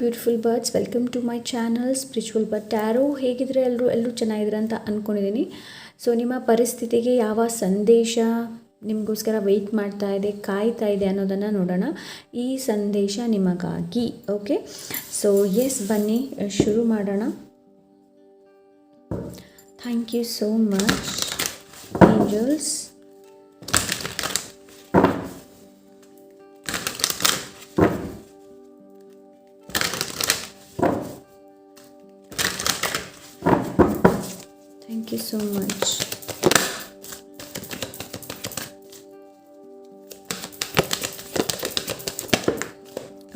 Beautiful birds welcome to my channel spiritual bird tarot ಹೇಗಿದ್ರೆ ಎಲ್ಲರೂ ಎಲ್ಲರೂ ಚೆನ್ನಾಗಿದ್ರೆ ಅಂತ ಅಂದ್ಕೊಂಡಿದ್ದೀನಿ ಸೊ ನಿಮ್ಮ ಪರಿಸ್ಥಿತಿಗೆ ಯಾವ ಸಂದೇಶ ನಿಮಗೋಸ್ಕರ ವೆಯ್ಟ್ ಮಾಡ್ತಾ ಇದೆ, ಕಾಯ್ತಾ ಇದೆ ಅನ್ನೋದನ್ನು ನೋಡೋಣ. ಈ ಸಂದೇಶ ನಿಮಗಾಗಿ ಓಕೆ ಸೊ ಎಸ್ ಬನ್ನಿ, ಶುರು ಮಾಡೋಣ. Thank you so much angels so much.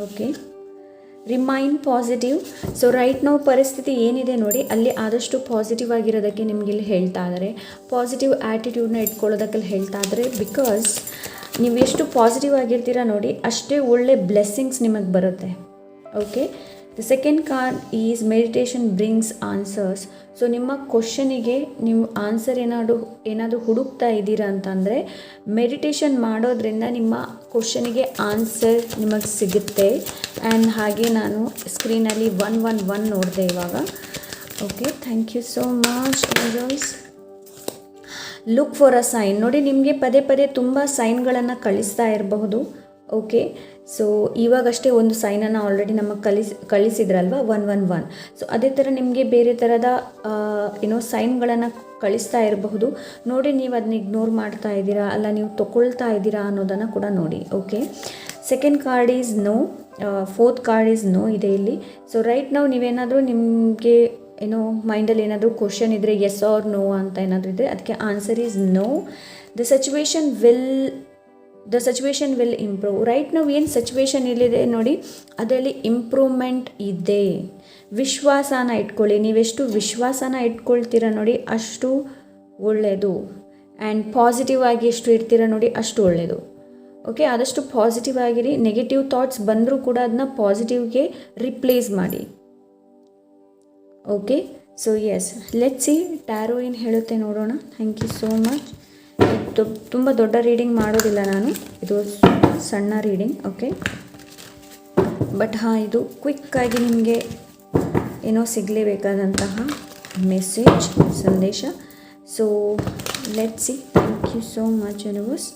Okay remain positive so right ನಾವು ಪರಿಸ್ಥಿತಿ ಏನಿದೆ ನೋಡಿ, ಅಲ್ಲಿ ಆದಷ್ಟು ಪಾಸಿಟಿವ್ ಆಗಿರೋದಕ್ಕೆ ನಿಮ್ಗೆ ಇಲ್ಲಿ ಹೇಳ್ತಾ ಇದ್ದಾರೆ ಪಾಸಿಟಿವ್ ಆ್ಯಟಿಟ್ಯೂಡ್ನ ಇಟ್ಕೊಳ್ಳೋದಕ್ಕೆ ಹೇಳ್ತಾ ಇದ್ದಾರೆ ಬಿಕಾಸ್ ನೀವು ಎಷ್ಟು ಪಾಸಿಟಿವ್ ಆಗಿರ್ತೀರ ನೋಡಿ, ಅಷ್ಟೇ ಒಳ್ಳೆ ಬ್ಲೆಸ್ಸಿಂಗ್ಸ್ ನಿಮಗೆ ಬರುತ್ತೆ. Okay the second card is meditation brings answers so ನಿಮ್ಮ ಕ್ವಶನಿಗೆ ನೀವು ಆನ್ಸರ್ ಏನಾದರೂ ಏನಾದರೂ ಹುಡುಕ್ತಾ ಇದ್ದೀರಾ ಅಂತಂದರೆ ಮೆಡಿಟೇಷನ್ ಮಾಡೋದ್ರಿಂದ ನಿಮ್ಮ ಕ್ವಶನಿಗೆ ಆನ್ಸರ್ ನಿಮಗೆ ಸಿಗುತ್ತೆ. ಆ್ಯಂಡ್ ಹಾಗೆ ನಾನು ಸ್ಕ್ರೀನಲ್ಲಿ ಒನ್ ಒನ್ ಒನ್ ನೋಡಿದೆ ಇವಾಗ. Okay thank you so much angels look for a sign ನೋಡಿ, ನಿಮಗೆ ಪದೇ ಪದೇ ತುಂಬ ಸೈನ್ಗಳನ್ನು ಕಳಿಸ್ತಾ ಇರಬಹುದು. ಓಕೆ ಸೊ ಇವಾಗಷ್ಟೇ ಒಂದು ಸೈನನ್ನು ಆಲ್ರೆಡಿ ನಮಗೆ ಕಲಿಸ್, ಕಳಿಸಿದ್ರಲ್ವ? ಒನ್ ಒನ್ ಒನ್ ಸೊ ಅದೇ ಥರ ನಿಮಗೆ ಬೇರೆ ಥರದ ಏನೋ ಸೈನ್ಗಳನ್ನು ಕಳಿಸ್ತಾ ಇರಬಹುದು. ನೋಡಿ ನೀವು ಅದನ್ನ ಇಗ್ನೋರ್ ಮಾಡ್ತಾ ಇದ್ದೀರಾ? ಅಲ್ಲ ನೀವು ತೊಗೊಳ್ತಾ ಇದ್ದೀರಾ ಅನ್ನೋದನ್ನು ಕೂಡ ನೋಡಿ okay second card is no fourth card is no ಇದೆ ಇಲ್ಲಿ. ಸೊ ರೈಟ್ ನಾವು ನೀವೇನಾದರೂ ನಿಮಗೆ ಏನೋ ಮೈಂಡಲ್ಲಿ ಏನಾದರೂ ಕ್ವಶನ್ ಇದ್ದರೆ ಎಸ್ ಆರ್ ನೋ ಅಂತ ಏನಾದರೂ ಇದ್ದರೆ ಅದಕ್ಕೆ answer is no the situation will the situation will improve right ನಾವು ಏನು ಸಚುವೇಶನ್ ಇಲ್ಲಿದೆ ನೋಡಿ, ಅದರಲ್ಲಿ ಇಂಪ್ರೂವ್ಮೆಂಟ್ ಇದೆ. ವಿಶ್ವಾಸನ ಇಟ್ಕೊಳ್ಳಿ. ನೀವೆಷ್ಟು ವಿಶ್ವಾಸನ ಇಟ್ಕೊಳ್ತೀರ ನೋಡಿ, ಅಷ್ಟು ಒಳ್ಳೆಯದು ಆ್ಯಂಡ್ ಪಾಸಿಟಿವ್ ಆಗಿ ಎಷ್ಟು ಇರ್ತೀರ ನೋಡಿ, ಅಷ್ಟು ಒಳ್ಳೆಯದು ಓಕೆ ಆದಷ್ಟು ಪಾಸಿಟಿವ್ ಆಗಿರಿ. ನೆಗೆಟಿವ್ ಥಾಟ್ಸ್ ಬಂದರೂ ಕೂಡ ಅದನ್ನ ಪಾಸಿಟಿವ್ಗೆ ರಿಪ್ಲೇಸ್ ಮಾಡಿ. Okay so yes let see tarot ಏನು ಹೇಳುತ್ತೆ ನೋಡೋಣ. ಥ್ಯಾಂಕ್ ಯು ಸೋ ಮಚ್ ತುಂಬ ದೊಡ್ಡ ರೀಡಿಂಗ್ ಮಾಡೋದಿಲ್ಲ ನಾನು. ಇದು ಸಣ್ಣ ರೀಡಿಂಗ್ ಓಕೆ ಬಟ್ ಹಾಂ, ಇದು ಕ್ವಿಕ್ಕಾಗಿ ನಿಮಗೆ ಏನೋ ಸಿಗಲೇಬೇಕಾದಂತಹ ಮೆಸೇಜ್ ಸಂದೇಶ. So let see thank you so much universe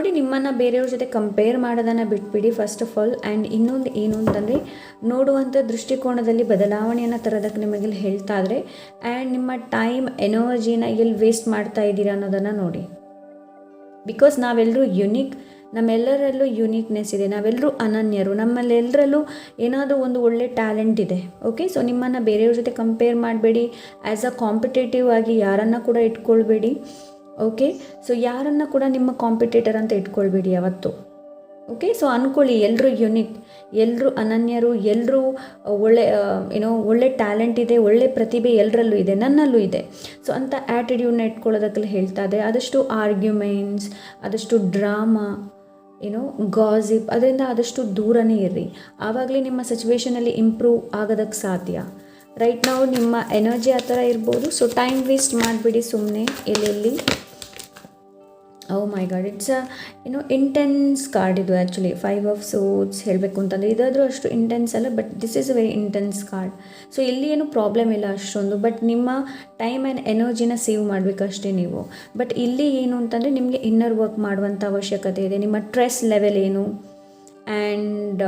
ನೋಡಿ ನಿಮ್ಮನ್ನು ಬೇರೆಯವ್ರ ಜೊತೆ ಕಂಪೇರ್ ಮಾಡೋದನ್ನು ಬಿಟ್ಬಿಡಿ ಫಸ್ಟ್ ಆಫ್ ಆಲ್ ಆ್ಯಂಡ್ ಇನ್ನೊಂದು ಏನು ಅಂತಂದರೆ ನೋಡುವಂಥ ದೃಷ್ಟಿಕೋನದಲ್ಲಿ ಬದಲಾವಣೆಯನ್ನು ತರೋದಕ್ಕೆ ನಿಮಗೆ ಹೇಳ್ತಾ ಇದ್ರೆ ಆ್ಯಂಡ್ ನಿಮ್ಮ ಟೈಮ್ ಎನರ್ಜಿನ ಎಲ್ಲಿ ವೇಸ್ಟ್ ಮಾಡ್ತಾ ಇದ್ದೀರಾ ಅನ್ನೋದನ್ನು ನೋಡಿ. ಬಿಕಾಸ್ ನಾವೆಲ್ಲರೂ ಯುನೀಕ್ ನಮ್ಮೆಲ್ಲರಲ್ಲೂ ಯುನೀಕ್ನೆಸ್ ಇದೆ. ನಾವೆಲ್ಲರೂ ಅನನ್ಯರು. ನಮ್ಮಲ್ಲೆಲ್ಲರಲ್ಲೂ ಏನಾದರೂ ಒಂದು ಒಳ್ಳೆ ಟ್ಯಾಲೆಂಟ್ ಇದೆ. ಓಕೆ ಸೊ ನಿಮ್ಮನ್ನು ಬೇರೆಯವ್ರ ಜೊತೆ ಕಂಪೇರ್ ಮಾಡಬೇಡಿ. ಆ್ಯಸ್ ಅ ಕಾಂಪಿಟೇಟಿವ್ ಆಗಿ ಯಾರನ್ನು ಕೂಡ ಇಟ್ಕೊಳ್ಬೇಡಿ. ಓಕೆ ಸೊ ಯಾರನ್ನು ಕೂಡ ನಿಮ್ಮ ಕಾಂಪಿಟೇಟರ್ ಅಂತ ಇಟ್ಕೊಳ್ಬೇಡಿ ಯಾವತ್ತು. ಓಕೆ ಸೊ ಅಂದ್ಕೊಳ್ಳಿ ಎಲ್ಲರೂ ಯುನಿಕ್ ಎಲ್ಲರೂ ಅನನ್ಯರು ಎಲ್ಲರೂ ಒಳ್ಳೆ ಏನೋ ಒಳ್ಳೆ ಟ್ಯಾಲೆಂಟ್ ಇದೆ, ಒಳ್ಳೆ ಪ್ರತಿಭೆ ಎಲ್ಲರಲ್ಲೂ ಇದೆ, ನನ್ನಲ್ಲೂ ಇದೆ. ಸೊ ಅಂಥ ಆ್ಯಟಿಟ್ಯೂಡ್ನ ಇಟ್ಕೊಳ್ಳೋದಕ್ಕೆ ಹೇಳ್ತಾ ಇದೆ. ಆದಷ್ಟು ಆರ್ಗ್ಯುಮೆಂಟ್ಸ್ ಆದಷ್ಟು ಡ್ರಾಮಾ ಏನೋ ಗಾಸಿಪ್ ಅದರಿಂದ ಆದಷ್ಟು ದೂರನೇ ಇರ್ರಿ. ಆವಾಗಲೇ ನಿಮ್ಮ ಸಿಚುವೇಷನಲ್ಲಿ ಇಂಪ್ರೂವ್ ಆಗೋದಕ್ಕೆ ಸಾಧ್ಯ. ರೈಟ್ ನಾವು ನಿಮ್ಮ ಎನರ್ಜಿ ಆ ಥರ ಇರ್ಬೋದು. ಸೊ ಟೈಮ್ ವೇಸ್ಟ್ ಮಾಡಿಬಿಡಿ ಸುಮ್ಮನೆ ಎಲ್ಲೆಲ್ಲಿ? ಓ ಮೈ ಗಾಡ್ ಇಟ್ಸ್ ಅ ಏನೋ ಇಂಟೆನ್ಸ್ ಕಾರ್ಡ್ ಇದು ಆ್ಯಕ್ಚುಲಿ ಫೈವ್ ಆಫ್ ಸೋಟ್ಸ್ ಹೇಳಬೇಕು ಅಂತಂದರೆ ಇದಾದರೂ ಅಷ್ಟು ಇಂಟೆನ್ಸ್ ಅಲ್ಲ but this is a very intense card so ಇಲ್ಲಿ ಏನು ಪ್ರಾಬ್ಲಮ್ ಇಲ್ಲ ಅಷ್ಟೊಂದು ಬಟ್ ನಿಮ್ಮ ಟೈಮ್ ಆ್ಯಂಡ್ ಎನರ್ಜಿನ ಸೇವ್ ಮಾಡಬೇಕಷ್ಟೇ ನೀವು. ಬಟ್ ಇಲ್ಲಿ ಏನು ಅಂತಂದರೆ ನಿಮಗೆ ಇನ್ನರ್ ವರ್ಕ್ ಮಾಡುವಂಥ ಅವಶ್ಯಕತೆ ಇದೆ. ನಿಮ್ಮ ಸ್ಟ್ರೆಸ್ ಲೆವೆಲ್ ಏನು? ಆ್ಯಂಡ್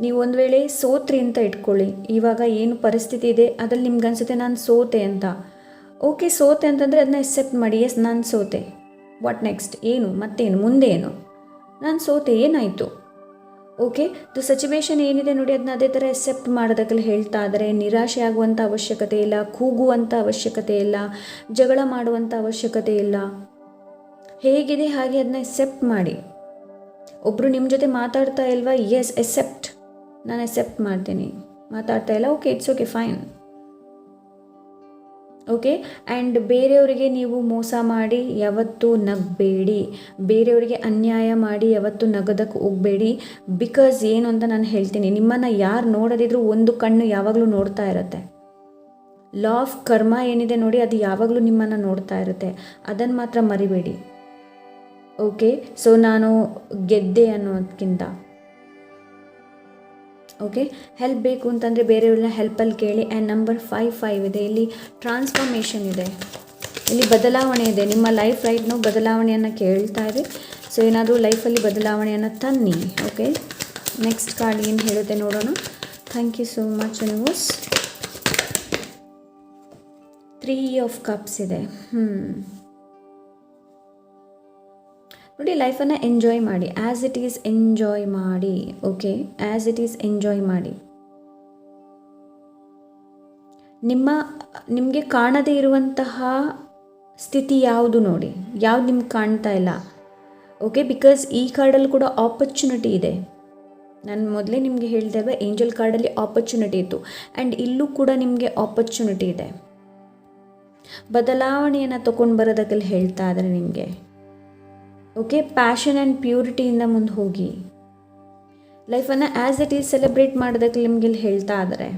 ನೀವು ಒಂದು ವೇಳೆ ಸೋತ್ರಿ ಅಂತ ಇಟ್ಕೊಳ್ಳಿ. ಇವಾಗ ಏನು ಪರಿಸ್ಥಿತಿ ಇದೆ? ಅದ್ರಲ್ಲಿ ನಿಮ್ಗೆ ಅನ್ಸುತ್ತೆ ನಾನು ಸೋತೆ ಅಂತ. ಓಕೆ ಸೋತೆ ಅಂತಂದರೆ ಅದನ್ನ ಎಕ್ಸೆಪ್ಟ್ ಮಾಡಿ. ಎಸ್ ನಾನು ಸೋತೆ. ವಾಟ್ ನೆಕ್ಸ್ಟ್ ಏನು? ಮತ್ತೇನು? ಮುಂದೆ ಏನು ನಾನು ಸೋತೆ ಏನಾಯಿತು? ಓಕೆ ದ ಸಿಚುವೇಶನ್ ಏನಿದೆ ನೋಡಿ ಅದನ್ನ ಅದೇ ಥರ ಎಕ್ಸೆಪ್ಟ್ ಮಾಡೋದಕ್ಕೆ ಹೇಳ್ತಾ ಇದ್ದಾರೆ ನಿರಾಶೆ ಆಗುವಂಥ ಅವಶ್ಯಕತೆ ಇಲ್ಲ ಕೂಗುವಂಥ ಅವಶ್ಯಕತೆ ಇಲ್ಲ, ಜಗಳ ಮಾಡುವಂಥ ಅವಶ್ಯಕತೆ ಇಲ್ಲ. ಹೇಗಿದೆ? ಹಾಗೆ ಅದನ್ನ ಎಕ್ಸೆಪ್ಟ್ ಮಾಡಿ. ಒಬ್ಬರು ನಿಮ್ಮ ಜೊತೆ ಮಾತಾಡ್ತಾ ಇಲ್ವಾ? ಎಸ್ ಎಕ್ಸೆಪ್ಟ್ ನಾನು ಎಕ್ಸೆಪ್ಟ್ ಮಾಡ್ತೀನಿ. ಮಾತಾಡ್ತಾ ಇಲ್ಲ? Okay it's okay fine okay and ಬೇರೆಯವರಿಗೆ ನೀವು ಮೋಸ ಮಾಡಿ, ಯಾವತ್ತೂ ನಗಬೇಡಿ. ಬೇರೆಯವರಿಗೆ ಅನ್ಯಾಯ ಮಾಡಿ, ಯಾವತ್ತೂ ನಗದಕ್ಕೆ ಹೋಗಬೇಡಿ. ಬಿಕಾಸ್ ಏನು ಅಂತ ನಾನು ಹೇಳ್ತೀನಿ, ನಿಮ್ಮನ್ನು ಯಾರು ನೋಡದಿದ್ರೂ ಒಂದು ಕಣ್ಣು ಯಾವಾಗಲೂ ನೋಡ್ತಾ ಇರುತ್ತೆ. ಲಾ ಆಫ್ ಕರ್ಮ ಏನಿದೆ ನೋಡಿ, ಅದು ಯಾವಾಗಲೂ ನಿಮ್ಮನ್ನು ನೋಡ್ತಾ ಇರುತ್ತೆ. ಅದನ್ನು ಮಾತ್ರ ಮರಿಬೇಡಿ. ಓಕೆ ಸೊ ನಾನು ಗೆದ್ದೆ ಅನ್ನೋದಕ್ಕಿಂತ ಓಕೆ ಹೆಲ್ಪ್ ಬೇಕು ಅಂತಂದರೆ ಬೇರೆಯವ್ರನ್ನ ಹೆಲ್ಪಲ್ಲಿ ಕೇಳಿ. ಆ್ಯಂಡ್ ನಂಬರ್ ಫೈವ್ ಫೈವ್ ಇದೆ. ಇಲ್ಲಿ ಟ್ರಾನ್ಸ್ಫಾರ್ಮೇಷನ್ ಇದೆ. ಇಲ್ಲಿ ಬದಲಾವಣೆ ಇದೆ. ನಿಮ್ಮ ಲೈಫ್ ರೈಟ್ ನಾವು ಬದಲಾವಣೆಯನ್ನು ಕೇಳ್ತಾ ಇದೆ ಸೊ ಏನಾದರೂ ಲೈಫಲ್ಲಿ ಬದಲಾವಣೆಯನ್ನು ತನ್ನಿ. ಓಕೆ ನೆಕ್ಸ್ಟ್ ಕಾರ್ಡ್ ಏನು ಹೇಳುತ್ತೆ ನೋಡೋಣ. Thank you so much universe three of cups ಇದೆ. ಹ್ಞೂ ನೋಡಿ ಲೈಫನ್ನು ಎಂಜಾಯ್ ಮಾಡಿ. ಆ್ಯಸ್ ಇಟ್ ಈಸ್ ಎಂಜಾಯ್ ಮಾಡಿ. Okay as it is enjoy ಮಾಡಿ. ನಿಮ್ಮ, ನಿಮಗೆ ಕಾಣದೇ ಇರುವಂತಹ ಸ್ಥಿತಿ ಯಾವುದು ನೋಡಿ? ಯಾವ್ದು ನಿಮ್ಗೆ ಕಾಣ್ತಾ ಇಲ್ಲ? ಓಕೆ ಬಿಕಾಸ್ ಈ ಕಾರ್ಡಲ್ಲಿ ಕೂಡ ಆಪರ್ಚುನಿಟಿ ಇದೆ. ನಾನು ಮೊದಲೇ ನಿಮಗೆ ಇದ್ದೆ ಏಂಜಲ್ ಕಾರ್ಡಲ್ಲಿ ಆಪರ್ಚುನಿಟಿ ಇತ್ತು. ಆ್ಯಂಡ್ ಇಲ್ಲೂ ಕೂಡ ನಿಮಗೆ ಆಪರ್ಚುನಿಟಿ ಇದೆ. ಬದಲಾವಣೆಯನ್ನು ತೊಗೊಂಡು ಬರೋದಕ್ಕೆ ಹೇಳ್ತಾ ಇದ್ದಾರೆ ನಿಮಗೆ. ಓಕೆ ಪ್ಯಾಷನ್ ಆ್ಯಂಡ್ ಪ್ಯೂರಿಟಿಯಿಂದ ಮುಂದೆ ಹೋಗಿ. ಲೈಫನ್ನು ಆ್ಯಸ್ ಇಟ್ ಈಸ್ ಸೆಲೆಬ್ರೇಟ್ ಮಾಡೋದಕ್ಕೆ ನಿಮ್ಗೆ ಇಲ್ಲಿ ಹೇಳ್ತಾ ಇದ್ದಾರೆ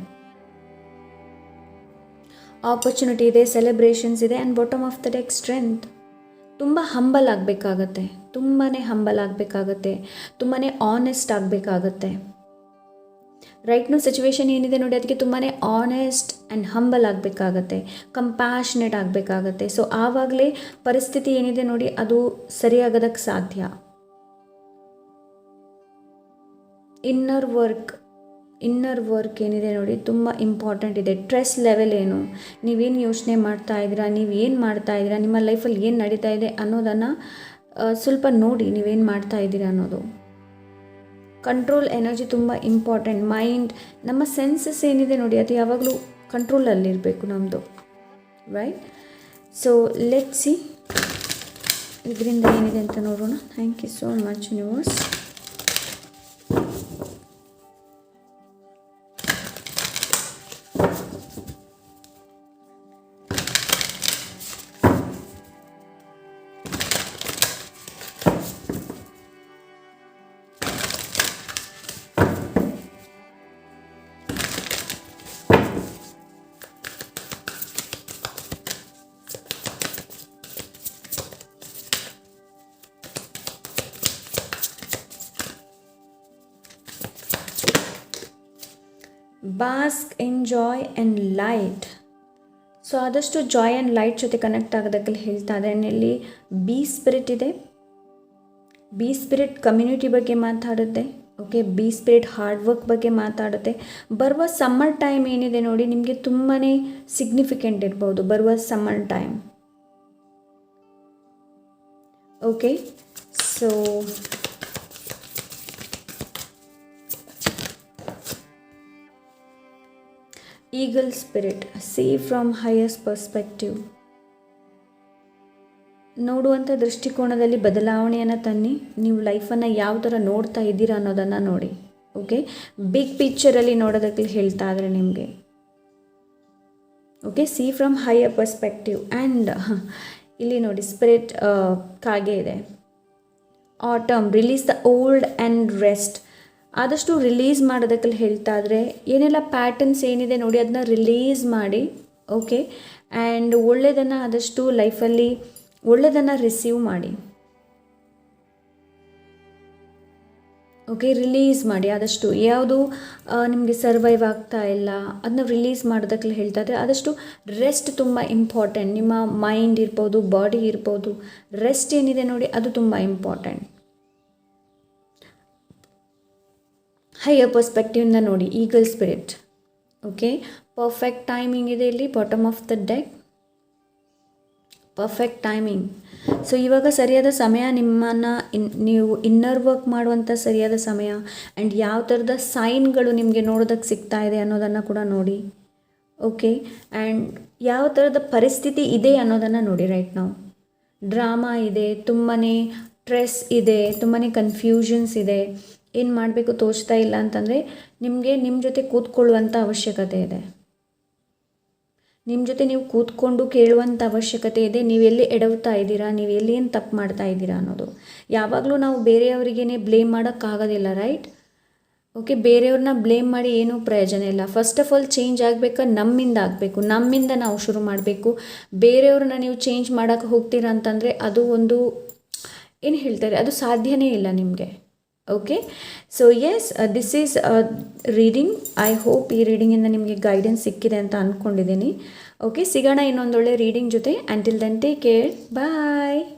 ಆಪರ್ಚುನಿಟಿ ಇದೆ ಸೆಲೆಬ್ರೇಷನ್ಸ್ ಇದೆ and bottom of the deck strength ತುಂಬ ಹಂಬಲ್ ಆಗಬೇಕಾಗತ್ತೆ. ತುಂಬಾ ಹಂಬಲ್ ಆಗಬೇಕಾಗತ್ತೆ. ತುಂಬಾ ಆನೆಸ್ಟ್ ಆಗಬೇಕಾಗತ್ತೆ. ರೈಟ್ನು ಸಿಚುವೇಶನ್ ಏನಿದೆ ನೋಡಿ, ಅದಕ್ಕೆ ತುಂಬಾ ಆನೆಸ್ಟ್ ಆ್ಯಂಡ್ ಹಂಬಲ್ ಆಗಬೇಕಾಗತ್ತೆ ಕಂಪ್ಯಾಷನೇಟ್ ಆಗಬೇಕಾಗತ್ತೆ. ಸೊ ಆವಾಗಲೇ ಪರಿಸ್ಥಿತಿ ಏನಿದೆ ನೋಡಿ, ಅದು ಸರಿಯಾಗೋದಕ್ಕೆ ಸಾಧ್ಯ. ಇನ್ನರ್ ವರ್ಕ್ ಇನ್ನರ್ ವರ್ಕ್ ಏನಿದೆ ನೋಡಿ, ತುಂಬ ಇಂಪಾರ್ಟೆಂಟ್ ಇದೆ. ಸ್ಟ್ರೆಸ್ ಲೆವೆಲ್ ಏನು? ನೀವೇನು ಯೋಚನೆ ಮಾಡ್ತಾ ಇದ್ದೀರಾ? ನೀವು ಏನು ಮಾಡ್ತಾ ಇದ್ದೀರಾ? ನಿಮ್ಮ ಲೈಫಲ್ಲಿ ಏನು ನಡೀತಾ ಇದೆ ಅನ್ನೋದನ್ನು ಸ್ವಲ್ಪ ನೋಡಿ ನೀವೇನು ಮಾಡ್ತಾ ಇದ್ದೀರಾ ಅನ್ನೋದು. ಕಂಟ್ರೋಲ್ ಎನರ್ಜಿ ತುಂಬ ಇಂಪಾರ್ಟೆಂಟ್ ಮೈಂಡ್ ನಮ್ಮ ಸೆನ್ಸಸ್ ಏನಿದೆ ನೋಡಿ, ಅದು ಯಾವಾಗಲೂ ಕಂಟ್ರೋಲಲ್ಲಿರಬೇಕು ನಮ್ಮದು ರೈಟ್ ಸೊ ಲೆಟ್ ಸಿ ಇದರಿಂದ ಏನಿದೆ ಅಂತ ನೋಡೋಣ. Thank you so much universe bask enjoy and light so ಆದಷ್ಟು ಜಾಯ್ ಆ್ಯಂಡ್ ಲೈಟ್ ಜೊತೆ ಕನೆಕ್ಟ್ ಆಗೋದಕ್ಕೆ ಹೇಳ್ತಾ ಇದ್ದಾರೆ. ಇಲ್ಲಿ ಬಿ ಸ್ಪಿರಿಟ್ ಇದೆ. ಬಿ ಸ್ಪಿರಿಟ್ ಕಮ್ಯುನಿಟಿ ಬಗ್ಗೆ ಮಾತಾಡುತ್ತೆ. Okay bee spirit hard work ಬಗ್ಗೆ ಮಾತಾಡುತ್ತೆ. ಬರುವ ಸಮ್ಮರ್ ಟೈಮ್ ಏನಿದೆ ನೋಡಿ, ನಿಮಗೆ ತುಂಬಾ ಸಿಗ್ನಿಫಿಕೆಂಟ್ ಇರ್ಬೋದು ಬರುವ summer time okay so eagle Spirit, see from highest perspective. ನೋಡುವಂಥ ದೃಷ್ಟಿಕೋನದಲ್ಲಿ ಬದಲಾವಣೆಯನ್ನು ತನ್ನಿ. ನೀವು ಲೈಫನ್ನು ಯಾವ ಥರ ನೋಡ್ತಾ ಇದ್ದೀರಾ ಅನ್ನೋದನ್ನು ನೋಡಿ. ಓಕೆ ಬಿಗ್ ಪಿಕ್ಚರಲ್ಲಿ ನೋಡೋದಕ್ಕೆ ಹೇಳ್ತಾ ಇದ್ರೆ ನಿಮಗೆ. Okay see from higher perspective and ಇಲ್ಲಿ ನೋಡಿ ಸ್ಪಿರಿಟ್ ಕಾಗೆ ಇದೆ. Autumn release the old and rest ಆದಷ್ಟು ರಿಲೀಸ್ ಮಾಡೋದಕ್ಕೆ ಹೇಳ್ತಾ ಇದ್ರೆ, ಏನೆಲ್ಲ ಪ್ಯಾಟರ್ನ್ಸ್ ಏನಿದೆ ನೋಡಿ, ಅದನ್ನ ರಿಲೀಸ್ ಮಾಡಿ ಓಕೆ ಆ್ಯಂಡ್ ಒಳ್ಳೆಯದನ್ನು ಆದಷ್ಟು ಲೈಫಲ್ಲಿ ಒಳ್ಳೆಯದನ್ನು ರಿಸೀವ್ ಮಾಡಿ. ಓಕೆ ರಿಲೀಸ್ ಮಾಡಿ. ಆದಷ್ಟು ಯಾವುದು ನಿಮಗೆ ಸರ್ವೈವ್ ಆಗ್ತಾ ಇಲ್ಲ ಅದನ್ನ ರಿಲೀಸ್ ಮಾಡೋದಕ್ಕೆ ಹೇಳ್ತಾ ಇದ್ದರೆ ಆದಷ್ಟು ರೆಸ್ಟ್ ತುಂಬ ಇಂಪಾರ್ಟೆಂಟ್ ನಿಮ್ಮ ಮೈಂಡ್ ಇರ್ಬೋದು ಬಾಡಿ ಇರ್ಬೋದು ರೆಸ್ಟ್ ಏನಿದೆ ನೋಡಿ, ಅದು ತುಂಬ ಇಂಪಾರ್ಟೆಂಟ್ ಹೈಯರ್ ಪರ್ಸ್ಪೆಕ್ಟಿವ್ನ ನೋಡಿ eagle spirit okay perfect timing ಇದೆ ಇಲ್ಲಿ bottom of the deck perfect timing so ಇವಾಗ ಸರಿಯಾದ ಸಮಯ, ನಿಮ್ಮನ್ನು ಇನ್, ನೀವು ಇನ್ನರ್ ವರ್ಕ್ ಮಾಡುವಂಥ ಸರಿಯಾದ ಸಮಯ ಆ್ಯಂಡ್ ಯಾವ ಥರದ ಸೈನ್ಗಳು ನಿಮಗೆ ನೋಡೋದಕ್ಕೆ ಸಿಗ್ತಾ ಇದೆ ಅನ್ನೋದನ್ನು ಕೂಡ ನೋಡಿ. ಓಕೆ ಆ್ಯಂಡ್ ಯಾವ ಥರದ ಪರಿಸ್ಥಿತಿ ಇದೆ ಅನ್ನೋದನ್ನು ನೋಡಿ ರೈಟ್ ನಾವು ಡ್ರಾಮಾ ಇದೆ ತುಂಬಾ ಸ್ಟ್ರೆಸ್ ಇದೆ ತುಂಬಾ ಕನ್ಫ್ಯೂಷನ್ಸ್ ಇದೆ. ಏನು ಮಾಡಬೇಕು ತೋಚ್ತಾ ಇಲ್ಲ ಅಂತಂದರೆ ನಿಮಗೆ ನಿಮ್ಮ ಜೊತೆ ಕೂತ್ಕೊಳ್ಳುವಂಥ ಅವಶ್ಯಕತೆ ಇದೆ. ನಿಮ್ಮ ಜೊತೆ ನೀವು ಕೂತ್ಕೊಂಡು ಕೇಳುವಂಥ ಅವಶ್ಯಕತೆ ಇದೆ. ನೀವೆಲ್ಲಿ ಎಡವ್ತಾ ಇದ್ದೀರಾ, ನೀವು ಎಲ್ಲಿ ಏನು ತಪ್ಪು ಮಾಡ್ತಾ ಇದ್ದೀರಾ ಅನ್ನೋದು. ಯಾವಾಗಲೂ ನಾವು ಬೇರೆಯವರಿಗೇನೆ ಬ್ಲೇಮ್ ಮಾಡೋಕ್ಕಾಗೋದಿಲ್ಲ ರೈಟ್ ಓಕೆ ಬೇರೆಯವ್ರನ್ನ ಬ್ಲೇಮ್ ಮಾಡಿ ಏನೂ ಪ್ರಯೋಜನ ಇಲ್ಲ. ಫಸ್ಟ್ ಆಫ್ ಆಲ್ ಚೇಂಜ್ ಆಗಬೇಕಾ, ನಮ್ಮಿಂದ ಆಗಬೇಕು. ನಮ್ಮಿಂದ ನಾವು ಶುರು ಮಾಡಬೇಕು. ಬೇರೆಯವ್ರನ್ನ ನೀವು ಚೇಂಜ್ ಮಾಡೋಕ್ಕೆ ಹೋಗ್ತೀರಾ ಅಂತಂದರೆ ಅದು ಒಂದು, ಏನು ಹೇಳ್ತಾರೆ, ಅದು ಸಾಧ್ಯನೇ ಇಲ್ಲ ನಿಮಗೆ. Okay so yes this is reading I hope ಈ ರೀಡಿಂಗಿಂದ ನಿಮಗೆ ಗೈಡೆನ್ಸ್ ಸಿಕ್ಕಿದೆ ಅಂತ ಅಂದ್ಕೊಂಡಿದ್ದೀನಿ ಓಕೆ ಸಿಗೋಣ ಇನ್ನೊಂದೊಳ್ಳೆ ರೀಡಿಂಗ್ ಜೊತೆ. Until then take care bye